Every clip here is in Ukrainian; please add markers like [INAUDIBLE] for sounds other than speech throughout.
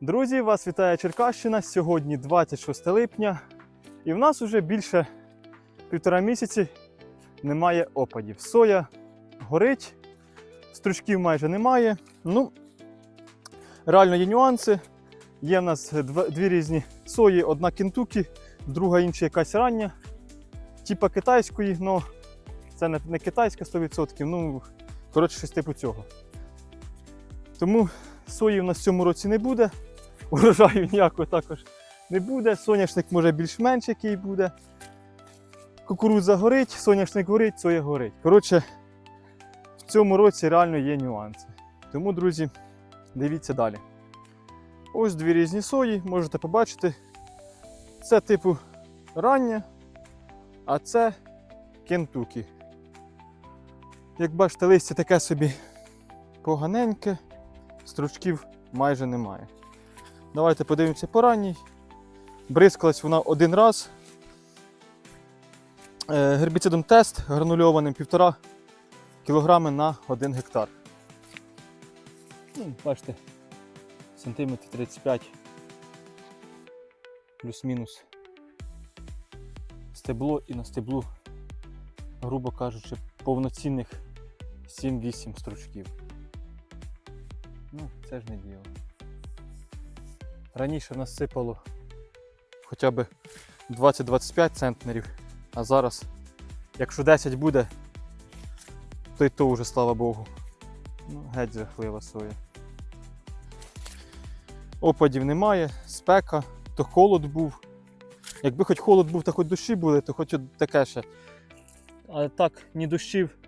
Друзі, вас вітає Черкащина. Сьогодні 26 липня, і в нас вже більше півтора місяці немає опадів. Соя горить, стручків майже немає. Ну, реально є нюанси. Є в нас дві різні сої: одна кентукі, друга інша якась рання, типа китайської, але це не, китайська 100%. Ну, коротше, щось типу цього. Тому сої в нас в цьому році не буде. Урожаю ніякого також не буде. Соняшник може більш-менш який буде. Кукурудза горить, соняшник горить, соя горить. Коротше, в цьому році реально є нюанси. Тому, друзі, дивіться далі. Ось дві різні сої, можете побачити. Це типу рання, а це кентукі. Як бачите, листя таке собі поганеньке, стручків майже немає. Давайте подивимося по ранній. Бризкалась вона один раз. Е, Гербіцидом тест гранульованим 1,5 кг на 1 гектар. Ну, бачите, сантиметр 35 плюс-мінус стебло і на стеблу, грубо кажучи, повноцінних 7-8 стручків. Ну, це ж не діло. Раніше нас сипало хоча б 20-25 центнерів, а зараз, якщо 10 буде, то й то вже слава Богу. Ну, геть жахлива соя. Опадів немає, спека, то холод був. Якби хоч холод був, та хоч дощі були, то хоч таке ще. Але так, ні дощів,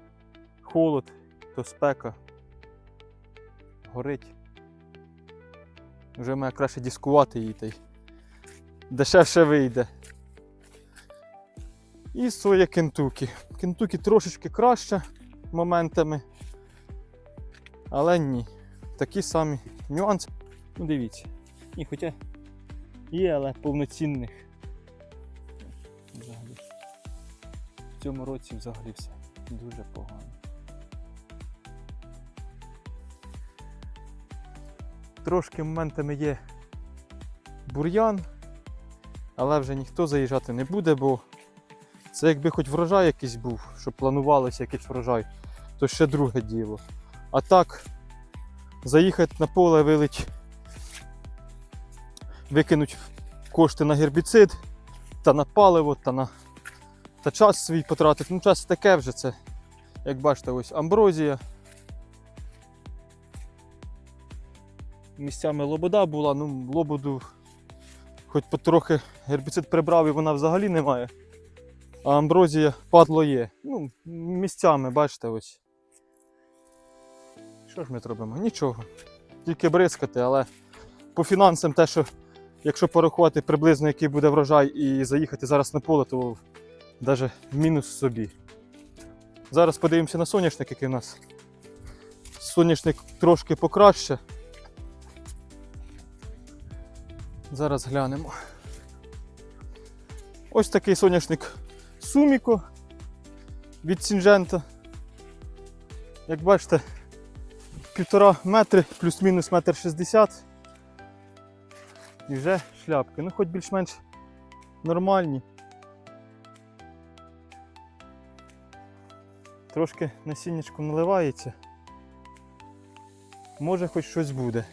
холод, то спека. Горить. Вже має краще дискувати її та й дешевше вийде. І соя кентукі. Кентукі трошечки краще моментами. Але ні. Такі самі нюанси. Ну дивіться. І хоча є, але повноцінних. Взагалі. В цьому році взагалі все дуже погано. Трошки моментами є бур'ян, але вже ніхто заїжджати не буде, бо це якби хоч врожай якийсь був, щоб планувалося якийсь врожай, то ще друге діло. А так, заїхати на поле, вилить, викинуть кошти на гербіцид, та на паливо, та на та час свій потратити. Ну, час таке вже це. Як бачите, ось амброзія. Місцями лобода була, ну лободу хоч потрохи гербіцид прибрав і вона взагалі немає. А амброзія падло є. Ну, місцями, бачите, ось. Що ж ми зробимо? Нічого. Тільки бризкати, але по фінансам те, що якщо порахувати приблизно, який буде врожай і заїхати зараз на поле, то навіть мінус собі. Зараз подивимося на соняшник, який у нас. Соняшник трошки покраще. Зараз глянемо. Ось такий соняшник Суміко від Сінжента. Як бачите, півтора метри, плюс-мінус метр шістдесят. І вже шляпки. Ну, хоч більш-менш нормальні. Трошки насіннячком наливається. Може хоч щось буде.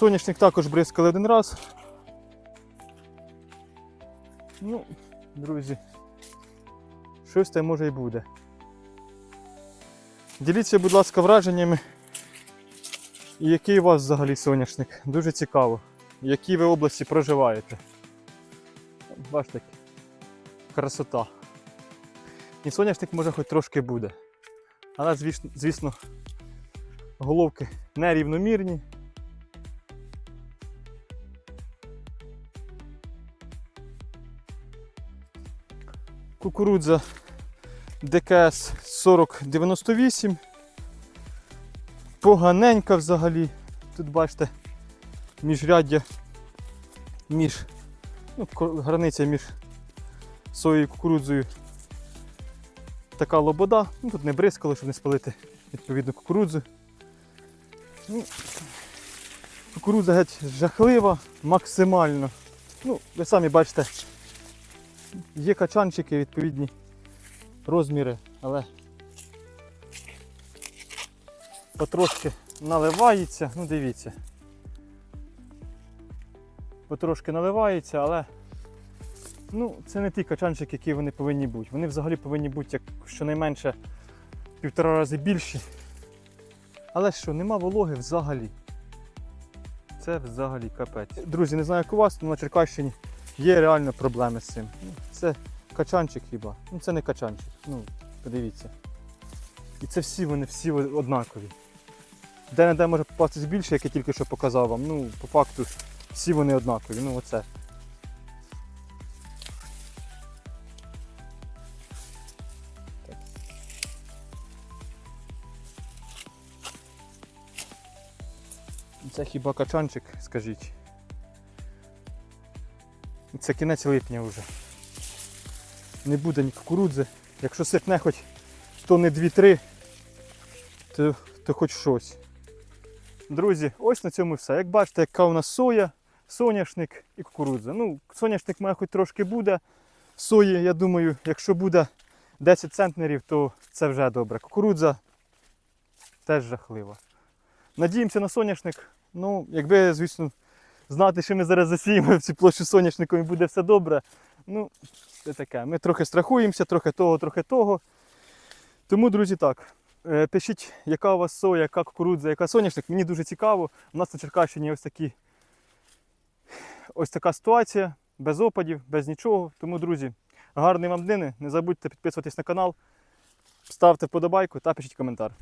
Соняшник також бризкали один раз. Ну, друзі, щось там може і буде. Діліться, будь ласка, враженнями. І який у вас взагалі соняшник? Дуже цікаво. В якій ви області проживаєте. Бачите, красота. І соняшник може хоч трошки буде. Але, звісно головки нерівномірні. Кукурудза ДКС 4098. Поганенька взагалі. Тут бачите міжряддя між ну, границя між соєю кукурудзою. Така лобода. Ну, тут не бризкало, щоб не спалити відповідно кукурудзу. Ну, кукурудза геть жахлива, максимально. Ну, ви самі бачите, є качанчики, відповідні розміри, але потрошки наливається, ну дивіться. Потрошки наливається, але ну, це не ті качанчики, які вони повинні бути. Вони взагалі повинні бути як щонайменше півтора рази більші. Але що, нема вологи взагалі. Це взагалі капець. Друзі, не знаю, як у вас, але на Черкащині є реально проблеми з цим. Ну, Це качанчик хіба. Ну це не качанчик. Ну, подивіться. І це всі вони всі однакові. Де не де може попастись більше, як я тільки що показав вам. Ну, по факту, всі вони однакові. Ну оце. Це хіба качанчик, скажіть. Це кінець липня вже. Не буде ні кукурудзи. Якщо сипне хоч то не 2-3, то, то хоч щось. Друзі, ось на цьому все. Як бачите, яка у нас соя, соняшник і кукурудза. Ну, соняшник має хоч трошки буде. Сої, я думаю, якщо буде 10 центнерів, то це вже добре. Кукурудза теж жахлива. Надіємося на соняшник. Ну, якби, звісно, знати, що ми зараз засіємо [LAUGHS] в цю площу соняшником і буде все добре. Ну, це таке. Ми трохи страхуємося, трохи того, трохи того. Тому, друзі, так. е, Пишіть, яка у вас соя, яка кукурудза, яка соняшник. Мені дуже цікаво. У нас на Черкащині ось такі ось така ситуація, без опадів, без нічого. Тому, друзі, гарної вам днини. Не забудьте підписуватись на канал, ставте вподобайку та пишіть коментар.